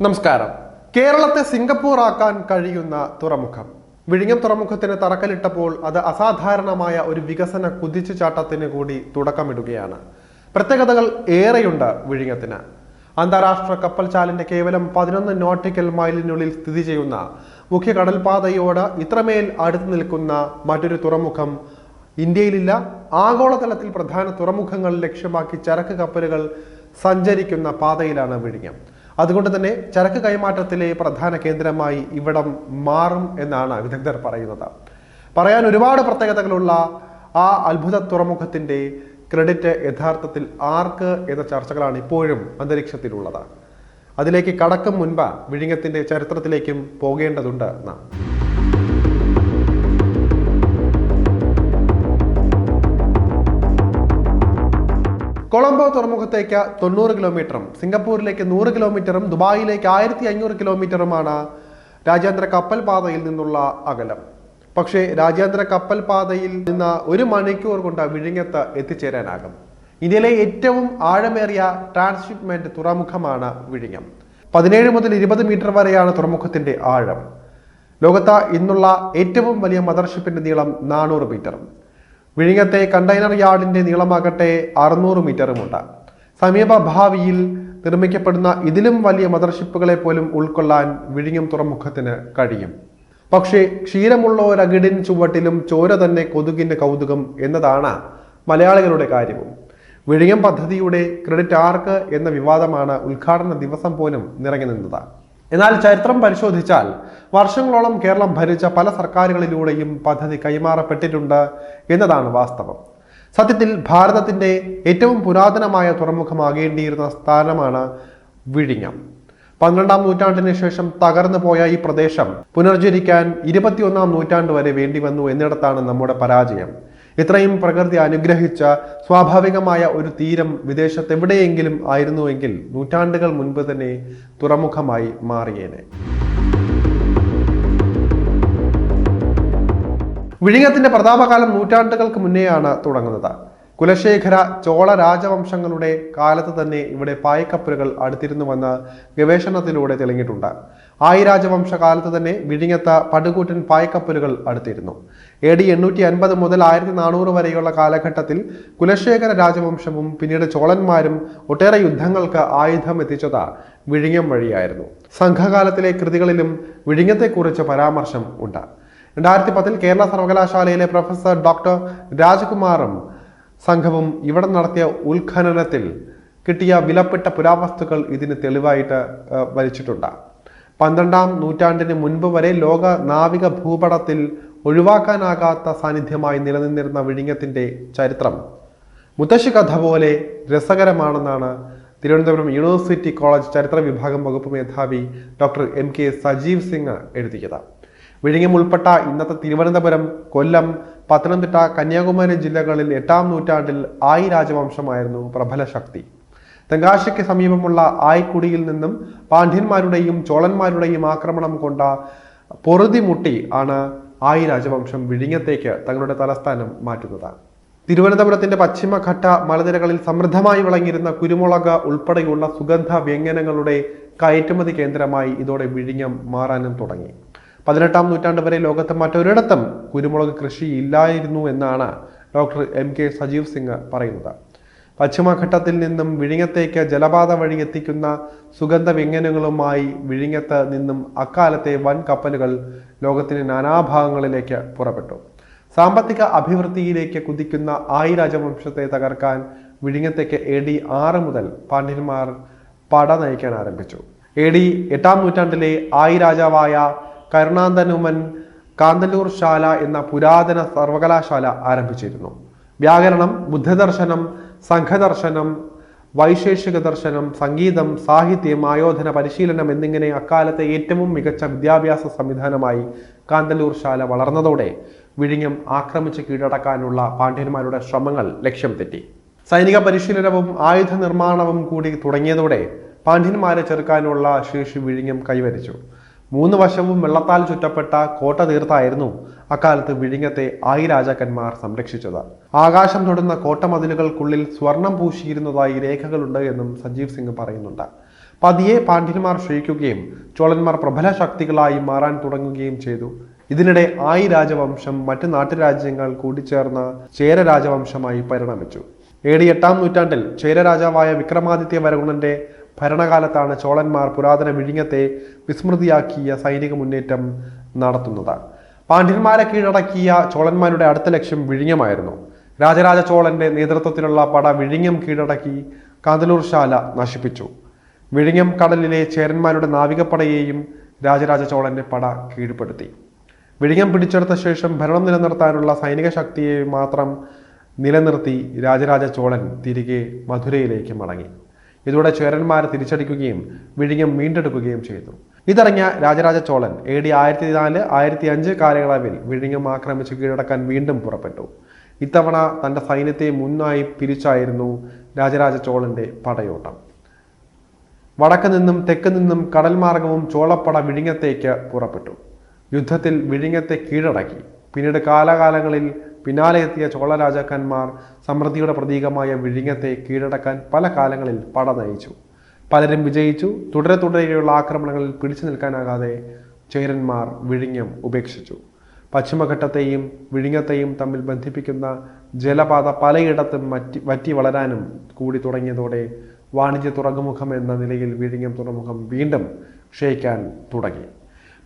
നമസ്കാരം. കേരളത്തെ സിംഗപ്പൂർ ആക്കാൻ കഴിയുന്ന തുറമുഖം. വിഴിഞ്ഞം തുറമുഖത്തിന് തറക്കല്ലിട്ടപ്പോൾ അത് അസാധാരണമായ ഒരു വികസന കുതിച്ചുചാട്ടത്തിന് കൂടി തുടക്കമിടുകയാണ്. പ്രത്യേകതകൾ ഏറെയുണ്ട് വിഴിഞ്ഞത്തിന്. അന്താരാഷ്ട്ര കപ്പൽ ചാലിന്റെ കേവലം പതിനൊന്ന് നോട്ടിക്കൽ മൈലിനുള്ളിൽ സ്ഥിതി ചെയ്യുന്ന മുഖ്യ കടൽപാതയോട് ഇത്രമേൽ അടുത്ത് നിൽക്കുന്ന മറ്റൊരു തുറമുഖം ഇന്ത്യയിലില്ല ആഗോളതലത്തിൽ പ്രധാന തുറമുഖങ്ങൾ ലക്ഷ്യമാക്കി ചരക്ക് കപ്പലുകൾ സഞ്ചരിക്കുന്ന പാതയിലാണ് വിഴിഞ്ഞം. അതുകൊണ്ട് തന്നെ ചരക്ക് കൈമാറ്റത്തിലെ പ്രധാന കേന്ദ്രമായി ഇവിടം മാറും എന്നാണ് വിദഗ്ധർ പറയുന്നത്. പറയാൻ ഒരുപാട് പ്രത്യേകതകളുള്ള ആ അത്ഭുത തുറമുഖത്തിന്റെ ക്രെഡിറ്റ് യഥാർത്ഥത്തിൽ ആർക്ക് എന്ന ചർച്ചകളാണ് ഇപ്പോഴും അന്തരീക്ഷത്തിലുള്ളത്. അതിലേക്ക് കടക്കും മുൻപ് വിഴിഞ്ഞത്തിന്റെ ചരിത്രത്തിലേക്കും പോകേണ്ടതുണ്ട് നാം. കൊളംബോ തുറമുഖത്തേക്ക് തൊണ്ണൂറ് കിലോമീറ്ററും സിംഗപ്പൂരിലേക്ക് നൂറ് കിലോമീറ്ററും ദുബായിലേക്ക് ആയിരത്തി അഞ്ഞൂറ് കിലോമീറ്ററുമാണ് രാജ്യാന്തര കപ്പൽ പാതയിൽ നിന്നുള്ള അകലം. പക്ഷേ രാജ്യാന്തര കപ്പൽ പാതയിൽ നിന്ന് ഒരു മണിക്കൂർ കൊണ്ട് വിഴിഞ്ഞത്ത് എത്തിച്ചേരാനാകും. ഇന്ത്യയിലെ ഏറ്റവും ആഴമേറിയ ട്രാൻസ്ഷിപ്മെന്റ് തുറമുഖമാണ് വിഴിഞ്ഞം. പതിനേഴ് മുതൽ ഇരുപത് മീറ്റർ വരെയാണ് തുറമുഖത്തിന്റെ ആഴം. ലോകത്ത് ഇന്നുള്ള ഏറ്റവും വലിയ മദർഷിപ്പിന്റെ നീളം നാനൂറ് മീറ്ററും. വിഴിഞ്ഞത്തെ കണ്ടെയ്നർ യാർഡിന്റെ നീളമാകട്ടെ അറുന്നൂറ് മീറ്ററുമുണ്ട്. സമീപ ഭാവിയിൽ നിർമ്മിക്കപ്പെടുന്ന ഇതിലും വലിയ മദർഷിപ്പുകളെ പോലും ഉൾക്കൊള്ളാൻ വിഴിഞ്ഞം തുറമുഖത്തിന് കഴിയും. പക്ഷേ ക്ഷീരമുള്ള ഒരകിടിൻ ചുവട്ടിലും ചോര തന്നെ കൊതുകിന്റെ കൗതുകം എന്നതാണ് മലയാളികളുടെ കാര്യവും. വിഴിഞ്ഞം പദ്ധതിയുടെ ക്രെഡിറ്റ് ആർക്ക് എന്ന വിവാദമാണ് ഉദ്ഘാടന ദിവസം പോലും നിറങ്ങി നിന്നത്. എന്നാൽ ചരിത്രം പരിശോധിച്ചാൽ വർഷങ്ങളോളം കേരളം ഭരിച്ച പല സർക്കാരുകളിലൂടെയും പദ്ധതി കൈമാറപ്പെട്ടിട്ടുണ്ട് എന്നതാണ് വാസ്തവം. സത്യത്തിൽ ഭാരതത്തിന്റെ ഏറ്റവും പുരാതനമായ തുറമുഖമാകേണ്ടിയിരുന്ന സ്ഥാനമാണ് വിഴിഞ്ഞം. പന്ത്രണ്ടാം നൂറ്റാണ്ടിന് ശേഷം തകർന്നു പോയ ഈ പ്രദേശം പുനർജനിക്കാൻ ഇരുപത്തിയൊന്നാം നൂറ്റാണ്ട് വരെ വേണ്ടി വന്നു എന്നിടത്താണ് നമ്മുടെ പരാജയം. ഇത്രയും പ്രകൃതി അനുഗ്രഹിച്ച സ്വാഭാവികമായ ഒരു തീരം വിദേശത്ത് എവിടെയെങ്കിലും ആയിരുന്നുവെങ്കിൽ നൂറ്റാണ്ടുകൾ മുൻപ് തന്നെ തുറമുഖമായി മാറിയേനെ. വിഴിഞ്ഞത്തിന്റെ പ്രതാപകാലം നൂറ്റാണ്ടുകൾക്ക് മുന്നേയാണ് തുടങ്ങുന്നത്. കുലശേഖര ചോള രാജവംശങ്ങളുടെ കാലത്ത് തന്നെ ഇവിടെ പായ്ക്കപ്പലുകൾ അടുത്തിരുന്നുവെന്ന് ഗവേഷണത്തിലൂടെ തെളിഞ്ഞിട്ടുണ്ട്. ആയി രാജവംശ കാലത്ത് തന്നെ വിഴിഞ്ഞത്ത് പടുകൂറ്റൻ പായ്ക്കപ്പലുകൾ അടുത്തിരുന്നു. എ ഡി എണ്ണൂറ്റി അൻപത് മുതൽ ആയിരത്തി നാനൂറ് വരെയുള്ള കാലഘട്ടത്തിൽ കുലശേഖര രാജവംശവും പിന്നീട് ചോളന്മാരും ഒട്ടേറെ യുദ്ധങ്ങൾക്ക് ആയുധം എത്തിച്ചത് വിഴിഞ്ഞം വഴിയായിരുന്നു. സംഘകാലത്തിലെ കൃതികളിലും വിഴിഞ്ഞത്തെക്കുറിച്ച് പരാമർശം ഉണ്ട്. രണ്ടായിരത്തി പത്തിൽ കേരള സർവകലാശാലയിലെ പ്രൊഫസർ ഡോക്ടർ രാജകുമാറും സംഘവും ഇവിടെ നടത്തിയ ഉത്ഖനനത്തിൽ കിട്ടിയ വിലപ്പെട്ട പുരാവസ്തുക്കൾ ഇതിന് തെളിവായിട്ട് വലിച്ചിട്ടുണ്ട് പന്ത്രണ്ടാം നൂറ്റാണ്ടിന് മുൻപ് വരെ ലോക നാവിക ഭൂപടത്തിൽ ഒഴിവാക്കാനാകാത്ത സാന്നിധ്യമായി നിലനിന്നിരുന്ന വിഴിഞ്ഞത്തിന്റെ ചരിത്രം. മുത്തശ്ശി കഥ പോലെ രസകരമാണെന്നാണ് തിരുവനന്തപുരം യൂണിവേഴ്സിറ്റി കോളേജ് ചരിത്ര വിഭാഗം വകുപ്പ് മേധാവി doctor M K Sajeev Singh എഴുതിയത്. വിഴിഞ്ഞം ഉൾപ്പെട്ട ഇന്നത്തെ തിരുവനന്തപുരം കൊല്ലം പത്തനംതിട്ട കന്യാകുമാരി ജില്ലകളിൽ എട്ടാം നൂറ്റാണ്ടിൽ ആയി രാജവംശമായിരുന്നു പ്രബല ശക്തി. തെങ്കാശിക്ക് സമീപമുള്ള ആയിക്കുടിയിൽ നിന്നും പാണ്ഡ്യന്മാരുടെയും ചോളന്മാരുടെയും ആക്രമണം കൊണ്ട പൊറുതിമുട്ടി ആണ് ആയി രാജവംശം വിഴിഞ്ഞത്തേക്ക് തങ്ങളുടെ തലസ്ഥാനം മാറ്റുന്നത്. തിരുവനന്തപുരത്തിന്റെ പശ്ചിമഘട്ട മലനിരകളിൽ സമൃദ്ധമായി വിളങ്ങിയിരുന്ന കുരുമുളക് ഉൾപ്പെടെയുള്ള സുഗന്ധ വ്യഞ്ജനങ്ങളുടെ കയറ്റുമതി കേന്ദ്രമായി ഇതോടെ വിഴിഞ്ഞം മാറാനും തുടങ്ങി. പതിനെട്ടാം നൂറ്റാണ്ട് വരെ ലോകത്ത് മറ്റൊരിടത്തും കുരുമുളക് കൃഷി ഇല്ലായിരുന്നു എന്നാണ് doctor M K Sajeev Singh പറയുന്നത്. പശ്ചിമഘട്ടത്തിൽ നിന്നും വിഴിഞ്ഞത്തേക്ക് ജലപാത വഴി എത്തിക്കുന്ന സുഗന്ധ വ്യഞ്ജനങ്ങളുമായി വിഴിഞ്ഞത്ത് നിന്നും അക്കാലത്തെ വൻ കപ്പലുകൾ ലോകത്തിന്റെ നാനാഭാഗങ്ങളിലേക്ക് പുറപ്പെട്ടു. സാമ്പത്തിക അഭിവൃദ്ധിയിലേക്ക് കുതിക്കുന്ന ആയി രാജവംശത്തെ തകർക്കാൻ വിഴിഞ്ഞത്തേക്ക് എ ഡി ആറ് മുതൽ പാണ്ഡ്യന്മാർ പട നയിക്കാൻ ആരംഭിച്ചു. എ ഡി എട്ടാം നൂറ്റാണ്ടിലെ ആയി രാജാവായ കരുണാന്തനുമൻ കാന്തല്ലൂർ ശാല എന്ന പുരാതന സർവകലാശാല ആരംഭിച്ചിരുന്നു. വ്യാകരണം ബുദ്ധദർശനം സംഘദർശനം വൈശേഷിക ദർശനം സംഗീതം സാഹിത്യം ആയോധന പരിശീലനം എന്നിങ്ങനെ അക്കാലത്തെ ഏറ്റവും മികച്ച വിദ്യാഭ്യാസ സംവിധാനമായി കാന്തല്ലൂർ ശാല വളർന്നതോടെ വിഴിഞ്ഞം ആക്രമിച്ച് കീഴടക്കാനുള്ള പാണ്ഡ്യന്മാരുടെ ശ്രമങ്ങൾ ലക്ഷ്യം തെറ്റി. സൈനിക പരിശീലനവും ആയുധ നിർമ്മാണവും കൂടി തുടങ്ങിയതോടെ പാണ്ഡ്യന്മാരെ ചെറുക്കാനുള്ള ശേഷി വിഴിഞ്ഞം കൈവരിച്ചു. മൂന്ന് വശവും വെള്ളത്താൽ ചുറ്റപ്പെട്ട കോട്ട തീർത്തായിരുന്നു അക്കാലത്ത് വിഴിഞ്ഞത്തെ ആയി രാജാക്കന്മാർ സംരക്ഷിച്ചത്. ആകാശം തൊടുന്ന കോട്ടമതിലുകൾക്കുള്ളിൽ സ്വർണം പൂശിയിരുന്നതായി രേഖകളുണ്ട് എന്നും സജീവ് സിംഗ് പറയുന്നുണ്ട്. പതിയെ പാണ്ഡ്യന്മാർ ക്ഷയിക്കുകയും ചോളന്മാർ പ്രബല ശക്തികളായി മാറാൻ തുടങ്ങുകയും ചെയ്തു. ഇതിനിടെ ആയി രാജവംശം മറ്റ് നാട്ടുരാജ്യങ്ങൾ കൂടിച്ചേർന്ന ചേര രാജവംശമായി പരിണമിച്ചു. എ ഡി എട്ടാം നൂറ്റാണ്ടിൽ ചേര രാജാവായ വിക്രമാദിത്യ വരകുണന്റെ ഭരണകാലത്താണ് ചോളന്മാർ പുരാതന വിഴിഞ്ഞത്തെ വിസ്മൃതിയാക്കിയ സൈനിക മുന്നേറ്റം നടത്തുന്നത്. പാണ്ഡ്യന്മാരെ കീഴടക്കിയ ചോളന്മാരുടെ അടുത്ത ലക്ഷ്യം വിഴിഞ്ഞമായിരുന്നു. രാജരാജ ചോളന്റെ നേതൃത്വത്തിലുള്ള പട വിഴിഞ്ഞം കീഴടക്കി കാന്തലൂർ ശാല നശിപ്പിച്ചു. വിഴിഞ്ഞം കടലിലെ ചേരന്മാരുടെ നാവികപ്പടയെയും രാജരാജ ചോളന്റെ പട കീഴ്പ്പെടുത്തി. വിഴിഞ്ഞം പിടിച്ചെടുത്ത ശേഷം ഭരണം നിലനിർത്താനുള്ള സൈനിക ശക്തിയെ മാത്രം നിലനിർത്തി രാജരാജ ചോളൻ തിരികെ മധുരയിലേക്ക് മടങ്ങി. ഇതോടെ ചേരന്മാരെ തിരിച്ചടിക്കുകയും വിഴിഞ്ഞം വീണ്ടെടുക്കുകയും ചെയ്തു. ഇതറിഞ്ഞ രാജരാജ ചോളൻ എ ഡി ആയിരത്തി നാല് ആയിരത്തി അഞ്ച് കാലയളവിൽ വിഴിഞ്ഞം ആക്രമിച്ച് കീഴടക്കാൻ വീണ്ടും പുറപ്പെട്ടു. ഇത്തവണ തന്റെ സൈന്യത്തെ മുന്നായി പിരിച്ചായിരുന്നു രാജരാജ ചോളന്റെ പടയോട്ടം. വടക്ക് നിന്നും തെക്ക് നിന്നും കടൽ മാർഗവും ചോളപ്പട വിഴിഞ്ഞത്തേക്ക് പുറപ്പെട്ടു. യുദ്ധത്തിൽ വിഴിഞ്ഞത്തെ കീഴടക്കി. പിന്നീട് കാലാകാലങ്ങളിൽ പിന്നാലെ എത്തിയ ചോള രാജാക്കന്മാർ സമൃദ്ധിയുടെ പ്രതീകമായ വിഴിഞ്ഞത്തെ കീഴടക്കാൻ പല കാലങ്ങളിൽ പട നയിച്ചു പലരും വിജയിച്ചു. തുടരെ തുടരെയുള്ള ആക്രമണങ്ങളിൽ പിടിച്ചു നിൽക്കാനാകാതെ ചേരന്മാർ വിഴിഞ്ഞം ഉപേക്ഷിച്ചു. പശ്ചിമഘട്ടത്തെയും വിഴിഞ്ഞത്തെയും തമ്മിൽ ബന്ധിപ്പിക്കുന്ന ജലപാത പലയിടത്തും മറ്റി വറ്റി വളരാനും കൂടി തുടങ്ങിയതോടെ വാണിജ്യ തുറമുഖം എന്ന നിലയിൽ വിഴിഞ്ഞം തുറമുഖം വീണ്ടും ക്ഷയിക്കാൻ തുടങ്ങി.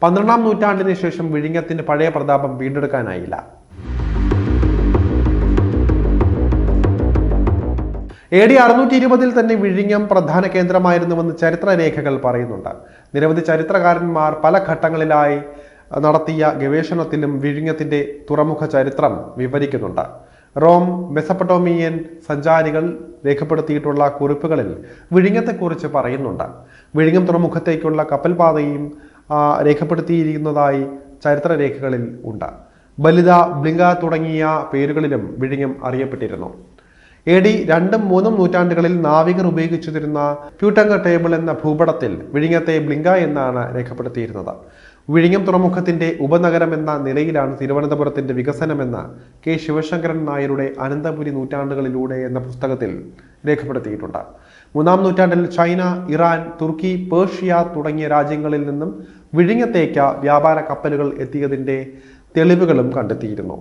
പന്ത്രണ്ടാം നൂറ്റാണ്ടിന് ശേഷം വിഴിഞ്ഞത്തിന്റെ പഴയ പ്രതാപം വീണ്ടെടുക്കാനായില്ല. എ ഡി അറുന്നൂറ്റി ഇരുപതിൽ തന്നെ വിഴിഞ്ഞം പ്രധാന കേന്ദ്രമായിരുന്നുവെന്ന് ചരിത്രരേഖകൾ പറയുന്നുണ്ട്. നിരവധി ചരിത്രകാരന്മാർ പല ഘട്ടങ്ങളിലായി നടത്തിയ ഗവേഷണത്തിലും വിഴിഞ്ഞത്തിന്റെ തുറമുഖ ചരിത്രം വിവരിക്കുന്നുണ്ട്. റോം മെസപ്പട്ടോമിയൻ സഞ്ചാരികൾ രേഖപ്പെടുത്തിയിട്ടുള്ള കുറിപ്പുകളിൽ വിഴിഞ്ഞത്തെക്കുറിച്ച് പറയുന്നുണ്ട്. വിഴിഞ്ഞം തുറമുഖത്തേക്കുള്ള കപ്പൽപാതയും രേഖപ്പെടുത്തിയിരിക്കുന്നതായി ചരിത്രരേഖകളിൽ ഉണ്ട്. ബലിത ബ്ലിംഗ തുടങ്ങിയ പേരുകളിലും വിഴിഞ്ഞം അറിയപ്പെട്ടിരുന്നു. എ ഡി രണ്ടും മൂന്നും നൂറ്റാണ്ടുകളിൽ നാവികർ ഉപയോഗിച്ചിരുന്ന പ്യൂട്ടങ്ക ടേബിൾ എന്ന ഭൂപടത്തിൽ വിഴിഞ്ഞത്തെ ബ്ലിങ്ക എന്നാണ് രേഖപ്പെടുത്തിയിരുന്നത്. വിഴിഞ്ഞം തുറമുഖത്തിന്റെ ഉപനഗരം എന്ന നിലയിലാണ് തിരുവനന്തപുരത്തിന്റെ വികസനമെന്ന് കെ ശിവശങ്കരൻ നായരുടെ അനന്തപുരി നൂറ്റാണ്ടുകളിലൂടെ എന്ന പുസ്തകത്തിൽ രേഖപ്പെടുത്തിയിട്ടുണ്ട്. മൂന്നാം നൂറ്റാണ്ടിൽ ചൈന ഇറാൻ തുർക്കി പേർഷ്യ തുടങ്ങിയ രാജ്യങ്ങളിൽ നിന്നും വിഴിഞ്ഞത്തേക്ക് വ്യാപാര കപ്പലുകൾ എത്തിയതിന്റെ തെളിവുകളും കണ്ടെത്തിയിരുന്നു.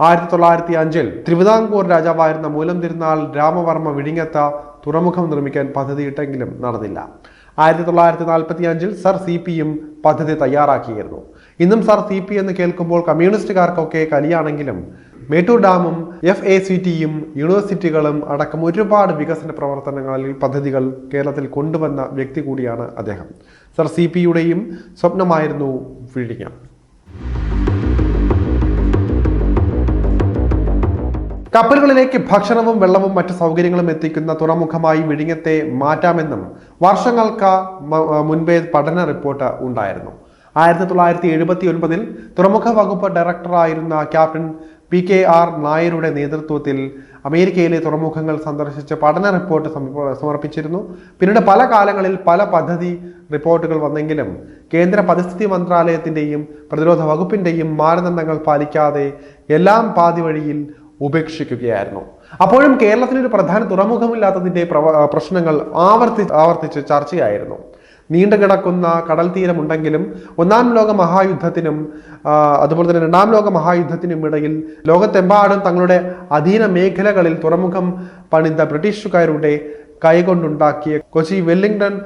ആയിരത്തി തൊള്ളായിരത്തി അഞ്ചിൽ തിരുവിതാംകൂർ രാജാവായിരുന്ന മൂലം തിരുനാൾ രാമവർമ്മ വിഴിഞ്ഞത്ത തുറമുഖം നിർമ്മിക്കാൻ പദ്ധതിയിട്ടെങ്കിലും നടന്നില്ല. ആയിരത്തി തൊള്ളായിരത്തി നാൽപ്പത്തി അഞ്ചിൽ സർ സി പിയും പദ്ധതി തയ്യാറാക്കിയിരുന്നു. ഇന്നും സർ സി പി എന്ന് കേൾക്കുമ്പോൾ കമ്മ്യൂണിസ്റ്റുകാർക്കൊക്കെ കലിയാണെങ്കിലും മേട്ടൂർ ഡാമും എഫ് എ സി ടിയും യൂണിവേഴ്സിറ്റികളും അടക്കം ഒരുപാട് വികസന പ്രവർത്തനങ്ങളിൽ പദ്ധതികൾ കേരളത്തിൽ കൊണ്ടുവന്ന വ്യക്തി കൂടിയാണ് അദ്ദേഹം. സർ സി പിയുടെയും സ്വപ്നമായിരുന്നു വിഴിഞ്ഞം. കപ്പലുകളിലേക്ക് ഭക്ഷണവും വെള്ളവും മറ്റു സൗകര്യങ്ങളും എത്തിക്കുന്ന തുറമുഖമായി വിഴിഞ്ഞത്തെ മാറ്റാമെന്നും വർഷങ്ങൾക്ക് മുൻപേ പഠന റിപ്പോർട്ട് ഉണ്ടായിരുന്നു. ആയിരത്തി തൊള്ളായിരത്തി എഴുപത്തി ഒൻപതിൽ തുറമുഖ വകുപ്പ് ഡയറക്ടറായിരുന്ന ക്യാപ്റ്റൻ പി കെ ആർ നായരുടെ നേതൃത്വത്തിൽ അമേരിക്കയിലെ തുറമുഖങ്ങൾ സന്ദർശിച്ച് പഠന റിപ്പോർട്ട് സമർപ്പിച്ചിരുന്നു. പിന്നീട് പല കാലങ്ങളിൽ പല പദ്ധതി റിപ്പോർട്ടുകൾ വന്നെങ്കിലും കേന്ദ്ര പരിസ്ഥിതി മന്ത്രാലയത്തിന്റെയും പ്രതിരോധ വകുപ്പിന്റെയും മാനദണ്ഡങ്ങൾ പാലിക്കാതെ എല്ലാം പാതി വഴിയിൽ ഉപേക്ഷിക്കുകയായിരുന്നു. അപ്പോഴും കേരളത്തിന് ഒരു പ്രധാന തുറമുഖമില്ലാത്തതിന്റെ പ്രശ്നങ്ങൾ ആവർത്തി ആവർത്തിച്ച് ചർച്ചയായിരുന്നു. നീണ്ടു കിടക്കുന്ന കടൽ തീരമുണ്ടെങ്കിലും ഒന്നാം ലോക മഹായുദ്ധത്തിനും അതുപോലെ തന്നെ രണ്ടാം ലോക മഹായുദ്ധത്തിനും ഇടയിൽ ലോകത്തെമ്പാടും തങ്ങളുടെ അധീന മേഖലകളിൽ തുറമുഖം പണിത ബ്രിട്ടീഷുകാരുടെ കൈകൊണ്ടുണ്ടാക്കിയ കൊച്ചി വെല്ലിംഗ്ടൺ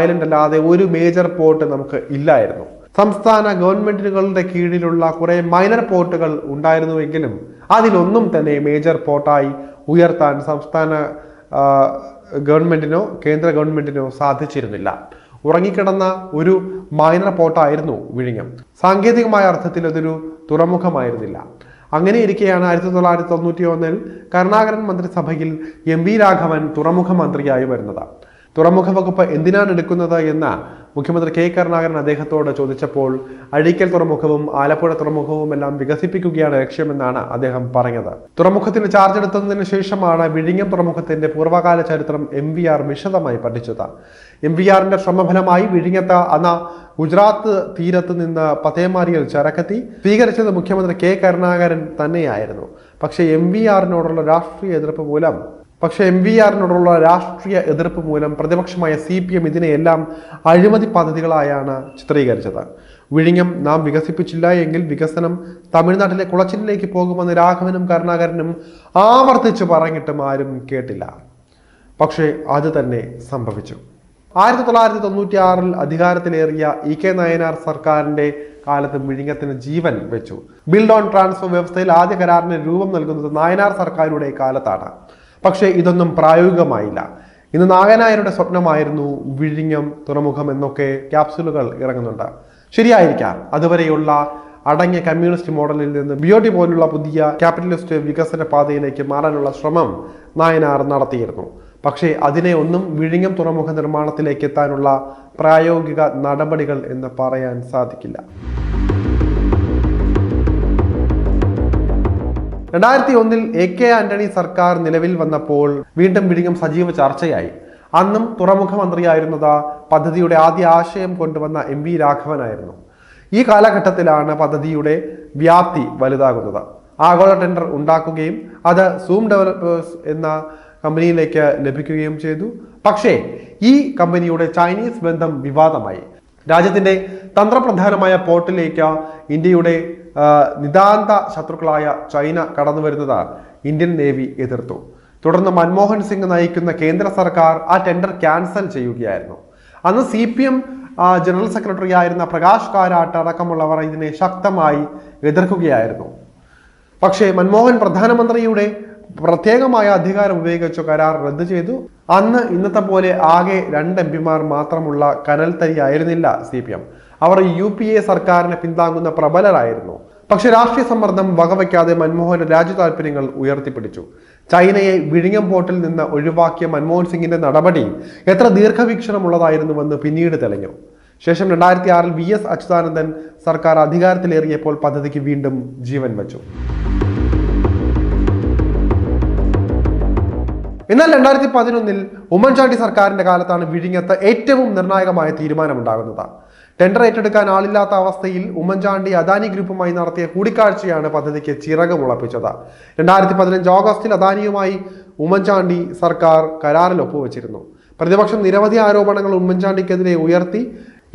ഐലൻഡ് അല്ലാതെ ഒരു മേജർ പോർട്ട് നമുക്ക് ഇല്ലായിരുന്നു. സംസ്ഥാന ഗവൺമെന്റുകളുടെ കീഴിലുള്ള കുറെ മൈനർ പോർട്ടുകൾ ഉണ്ടായിരുന്നുവെങ്കിലും അതിലൊന്നും തന്നെ മേജർ പോർട്ടായി ഉയർത്താൻ സംസ്ഥാന ഗവൺമെന്റിനോ കേന്ദ്ര ഗവൺമെന്റിനോ സാധിച്ചിരുന്നില്ല. ഉറങ്ങിക്കിടന്ന ഒരു മൈനർ പോർട്ടായിരുന്നു വിഴിഞ്ഞം. സാങ്കേതികമായ അർത്ഥത്തിൽ അതൊരു തുറമുഖമായിരുന്നില്ല. അങ്ങനെ ഇരിക്കെയാണ് ആയിരത്തി തൊള്ളായിരത്തി തൊണ്ണൂറ്റി ഒന്നിൽ കരുണാകരൻ മന്ത്രിസഭയിൽ എം വി രാഘവൻ തുറമുഖ മന്ത്രിയായി വരുന്നത്. തുറമുഖ വകുപ്പ് എന്തിനാണ് എടുക്കുന്നത് എന്ന് മുഖ്യമന്ത്രി കെ കരുണാകരൻ അദ്ദേഹത്തോട് ചോദിച്ചപ്പോൾ അഴീക്കൽ തുറമുഖവും ആലപ്പുഴ തുറമുഖവും എല്ലാം വികസിപ്പിക്കുകയാണ് ലക്ഷ്യമെന്നാണ് അദ്ദേഹം പറഞ്ഞത്. തുറമുഖത്തിന് ചാർജ് എടുത്തതിന് ശേഷമാണ് വിഴിഞ്ഞം തുറമുഖത്തിന്റെ പൂർവകാല ചരിത്രം എം വി ആർ വിശദമായി പഠിച്ചത്. എം വി ആറിന്റെ ശ്രമഫലമായി വിഴിഞ്ഞത്ത് അന്ന ഗുജറാത്ത് തീരത്ത് നിന്ന് പതേമാരിയിൽ ചരക്കെത്തി. സ്വീകരിച്ചത് മുഖ്യമന്ത്രി കെ കരുണാകരൻ തന്നെയായിരുന്നു. പക്ഷേ എം വി ആറിനോടുള്ള രാഷ്ട്രീയ എതിർപ്പ് മൂലം പക്ഷേ എം വി ആറിനോടുള്ള രാഷ്ട്രീയ എതിർപ്പ് മൂലം പ്രതിപക്ഷമായ സി പി എം ഇതിനെയെല്ലാം അഴിമതി പദ്ധതികളായാണ് ചിത്രീകരിച്ചത്. വിഴിഞ്ഞം നാം വികസിപ്പിച്ചില്ല എങ്കിൽ വികസനം തമിഴ്നാട്ടിലെ കുളച്ചിലേക്ക് പോകുമെന്ന് രാഘവനും കരുണാകരനും ആവർത്തിച്ച് പറഞ്ഞിട്ടും ആരും കേട്ടില്ല. പക്ഷേ അത് തന്നെ സംഭവിച്ചു. ആയിരത്തി തൊള്ളായിരത്തി തൊണ്ണൂറ്റി ആറിൽ അധികാരത്തിലേറിയ ഇ കെ നയനാർ സർക്കാരിന്റെ കാലത്ത് വിഴിഞ്ഞത്തിന് ജീവൻ വെച്ചു. ബിൽഡ് ഓൺ ട്രാൻസ്ഫർ വ്യവസ്ഥയിൽ ആദ്യ കരാറിന് രൂപം നൽകുന്നത് നായനാർ സർക്കാരുടെ കാലത്താണ്. പക്ഷേ ഇതൊന്നും പ്രായോഗികമായില്ല. ഇന്ന് നാഗനായരുടെ സ്വപ്നമായിരുന്നു വിഴിഞ്ഞം തുറമുഖം എന്നൊക്കെ ക്യാപ്സുലുകൾ ഇറങ്ങുന്നുണ്ട്. ശരിയായിരിക്കാം. അതുവരെയുള്ള അടങ്ങിയ കമ്മ്യൂണിസ്റ്റ് മോഡലിൽ നിന്ന് ബിയോട്ടി പോലുള്ള പുതിയ ക്യാപിറ്റലിസ്റ്റ് വികസന പാതയിലേക്ക് മാറാനുള്ള ശ്രമം നായനാർ നടത്തിയിരുന്നു. പക്ഷേ അതിനെ ഒന്നും വിഴിഞ്ഞം തുറമുഖ നിർമ്മാണത്തിലേക്ക് എത്താനുള്ള പ്രായോഗിക നടപടികൾ എന്ന് പറയാൻ സാധിക്കില്ല. രണ്ടായിരത്തി ഒന്നിൽ എ കെ ആന്റണി സർക്കാർ നിലവിൽ വന്നപ്പോൾ വീണ്ടും വിഴിഞ്ഞം സജീവ ചർച്ചയായി. അന്നും തുറമുഖ മന്ത്രിയായിരുന്നത് പദ്ധതിയുടെ ആദ്യ ആശയം കൊണ്ടുവന്ന എം വി രാഘവനായിരുന്നു. ഈ കാലഘട്ടത്തിലാണ് പദ്ധതിയുടെ വ്യാപ്തി വലുതാകുന്നത്. ആഗോള ടെൻഡർ ഉണ്ടാക്കുകയും അത് സൂം ഡെവലപ്പേഴ്സ് എന്ന കമ്പനിയിലേക്ക് ലഭിക്കുകയും ചെയ്തു. പക്ഷേ ഈ കമ്പനിയുടെ ചൈനീസ് ബന്ധം വിവാദമായി. രാജ്യത്തിന്റെ തന്ത്രപ്രധാനമായ പോർട്ടിലേക്ക് ഇന്ത്യയുടെ നിതാന്ത ശത്രുക്കളായ ചൈന കടന്നു വരുന്നത് ഇന്ത്യൻ നേവി എതിർത്തു. തുടർന്ന് മൻമോഹൻ സിംഗ് നയിക്കുന്ന കേന്ദ്ര സർക്കാർ ആ ടെൻഡർ ക്യാൻസൽ ചെയ്യുകയായിരുന്നു. അന്ന് C P M general secretary ആയിരുന്ന പ്രകാശ് കാരാട്ട് അടക്കമുള്ളവർ ഇതിനെ ശക്തമായി എതിർക്കുകയായിരുന്നു. പക്ഷേ മൻമോഹൻ പ്രധാനമന്ത്രിയുടെ പ്രത്യേകമായ അധികാരം ഉപയോഗിച്ച് കരാർ റദ്ദു ചെയ്തു. അന്ന് ഇന്നത്തെ പോലെ ആകെ രണ്ട് എം പിമാർ മാത്രമുള്ള കനൽ തരി ആയിരുന്നില്ല സി പി എം അവർ യു പി എ സർക്കാരിനെ പിന്താങ്ങുന്ന പ്രബലരായിരുന്നു. പക്ഷേ രാഷ്ട്രീയ സമ്മർദ്ദം വകവയ്ക്കാതെ മൻമോഹൻ രാജ്യ താല്പര്യങ്ങൾ ഉയർത്തിപ്പിടിച്ചു. ചൈനയെ വിഴിഞ്ഞം പോർട്ടിൽ നിന്ന് ഒഴിവാക്കിയ മൻമോഹൻ സിംഗിന്റെ നടപടി എത്ര ദീർഘവീക്ഷണമുള്ളതായിരുന്നുവെന്ന് പിന്നീട് തെളിഞ്ഞു. ശേഷം രണ്ടായിരത്തി ആറിൽ വി എസ് അച്യുതാനന്ദൻ സർക്കാർ അധികാരത്തിലേറിയപ്പോൾ പദ്ധതിക്ക് വീണ്ടും ജീവൻ വച്ചു. എന്നാൽ രണ്ടായിരത്തി പതിനൊന്നിൽ ഉമ്മൻചാണ്ടി സർക്കാരിന്റെ കാലത്താണ് വിഴിഞ്ഞത്ത് ഏറ്റവും നിർണായകമായ തീരുമാനമുണ്ടാകുന്നത്. ടെൻഡർ ഏറ്റെടുക്കാൻ ആളില്ലാത്ത അവസ്ഥയിൽ ഉമ്മൻചാണ്ടി അദാനി ഗ്രൂപ്പുമായി നടത്തിയ കൂടിക്കാഴ്ചയാണ് പദ്ധതിക്ക് ചിറക് മുളപ്പിച്ചത് രണ്ടായിരത്തി പതിനഞ്ച് ഓഗസ്റ്റിൽ അദാനിയുമായി ഉമ്മൻചാണ്ടി സർക്കാർ കരാറിൽ ഒപ്പുവെച്ചിരുന്നു. പ്രതിപക്ഷം നിരവധി ആരോപണങ്ങൾ ഉമ്മൻചാണ്ടിക്കെതിരെ ഉയർത്തി.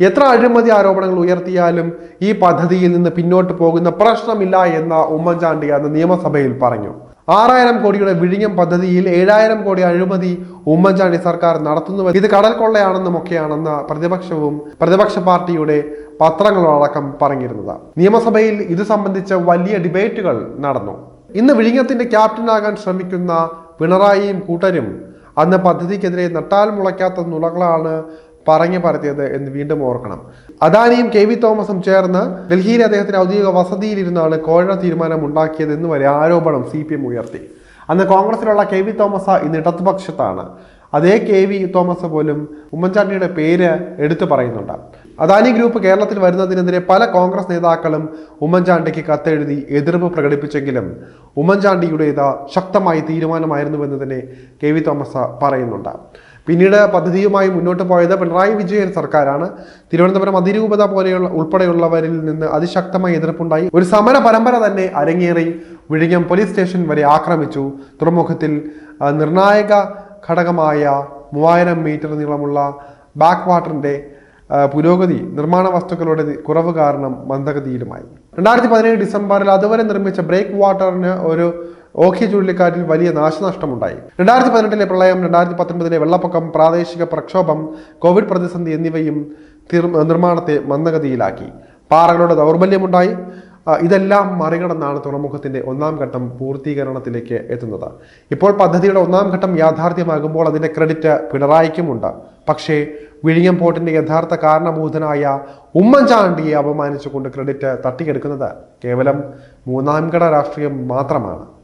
എത്ര അഴിമതി ആരോപണങ്ങൾ ഉയർത്തിയാലും ഈ പദ്ധതിയിൽ നിന്ന് പിന്നോട്ട് പോകുന്ന പ്രശ്നമില്ല എന്ന ഉമ്മൻചാണ്ടി അന്ന് നിയമസഭയിൽ പറഞ്ഞു. ആറായിരം കോടിയുടെ വിഴിഞ്ഞം പദ്ധതിയിൽ ഏഴായിരം കോടി അഴിമതി ഉമ്മൻചാണ്ടി സർക്കാർ നടത്തുന്നു ഇത് കടൽ കൊള്ളയാണെന്നും ഒക്കെയാണെന്ന് പ്രതിപക്ഷവും പ്രതിപക്ഷ പാർട്ടിയുടെ പത്രങ്ങളടക്കം പറഞ്ഞിരുന്നത്. നിയമസഭയിൽ ഇത് സംബന്ധിച്ച വലിയ ഡിബേറ്റുകൾ നടന്നു. ഇന്ന് വിഴിഞ്ഞത്തിന്റെ ക്യാപ്റ്റനാകാൻ ശ്രമിക്കുന്ന പിണറായിയും കൂട്ടരും അന്ന് പദ്ധതിക്കെതിരെ നട്ടാൽ മുളയ്ക്കാത്ത നുളകളാണ് പറഞ്ഞു പരത്തിയത് എന്ന് വീണ്ടും ഓർക്കണം. അദാനിയും കെ വി തോമസും ചേർന്ന് ഡൽഹിയിലെ അദ്ദേഹത്തിന്റെ ഔദ്യോഗിക വസതിയിലിരുന്നാണ് കോഴ തീരുമാനം ഉണ്ടാക്കിയതെന്ന് വരെ ആരോപണം സി പി എം ഉയർത്തി. അന്ന് കോൺഗ്രസിലുള്ള കെ വി തോമസ് ഇന്ന് ഇടതുപക്ഷത്താണ്. അതേ കെ വി തോമസ് പോലും ഉമ്മൻചാണ്ടിയുടെ പേര് എടുത്തു പറയുന്നുണ്ട്. അദാനി ഗ്രൂപ്പ് കേരളത്തിൽ വരുന്നതിനെതിരെ പല കോൺഗ്രസ് നേതാക്കളും ഉമ്മൻചാണ്ടിക്ക് കത്തെഴുതി എതിർപ്പ് പ്രകടിപ്പിച്ചെങ്കിലും ഉമ്മൻചാണ്ടിയുടേത് ശക്തമായ തീരുമാനമായിരുന്നുവെന്ന് തന്നെ കെ വി തോമസ് പറയുന്നുണ്ട്. പിന്നീട് പദ്ധതിയുമായി മുന്നോട്ട് പോയത് പിണറായി വിജയൻ സർക്കാരാണ്. തിരുവനന്തപുരം അതിരൂപത പോലെയുള്ള ഉൾപ്പെടെയുള്ളവരിൽ നിന്ന് അതിശക്തമായ എതിർപ്പുണ്ടായി. ഒരു സമര പരമ്പര തന്നെ അരങ്ങേറി വിഴിഞ്ഞം പോലീസ് സ്റ്റേഷൻ വരെ ആക്രമിച്ചു. തുറമുഖത്തിൽ നിർണായക ഘടകമായ മൂവായിരം മീറ്റർ നീളമുള്ള ബാക്ക് വാട്ടറിന്റെ പുരോഗതി നിർമ്മാണ വസ്തുക്കളുടെ കുറവ് കാരണം മന്ദഗതിയിലുമായി. രണ്ടായിരത്തി പതിനേഴ് ഡിസംബറിൽ അതുവരെ നിർമ്മിച്ച ബ്രേക്ക് വാട്ടറിന് ഒരു ഓഖി ചുഴലിക്കാറ്റിൽ വലിയ നാശനഷ്ടമുണ്ടായി. രണ്ടായിരത്തി പതിനെട്ടിലെ പ്രളയം രണ്ടായിരത്തി പത്തൊൻപതിലെ വെള്ളപ്പൊക്കം പ്രാദേശിക പ്രക്ഷോഭം കോവിഡ് പ്രതിസന്ധി എന്നിവയും നിർമ്മാണത്തെ മന്ദഗതിയിലാക്കി. പാറകളുടെ ദൗർബല്യമുണ്ടായി. ഇതെല്ലാം മറികടന്നാണ് തുറമുഖത്തിന്റെ ഒന്നാം ഘട്ടം പൂർത്തീകരണത്തിലേക്ക് എത്തുന്നത്. ഇപ്പോൾ പദ്ധതിയുടെ ഒന്നാം ഘട്ടം യാഥാർത്ഥ്യമാകുമ്പോൾ അതിന്റെ ക്രെഡിറ്റ് പിണറായിക്കുമുണ്ട്. പക്ഷേ വിഴിഞ്ഞം പോർട്ടിന്റെ യഥാർത്ഥ കാരണഭൂതനായ ഉമ്മൻചാണ്ടിയെ അപമാനിച്ചുകൊണ്ട് ക്രെഡിറ്റ് തട്ടിയെടുക്കുന്നത് കേവലം മൂന്നാംഘട രാഷ്ട്രീയം മാത്രമാണ്.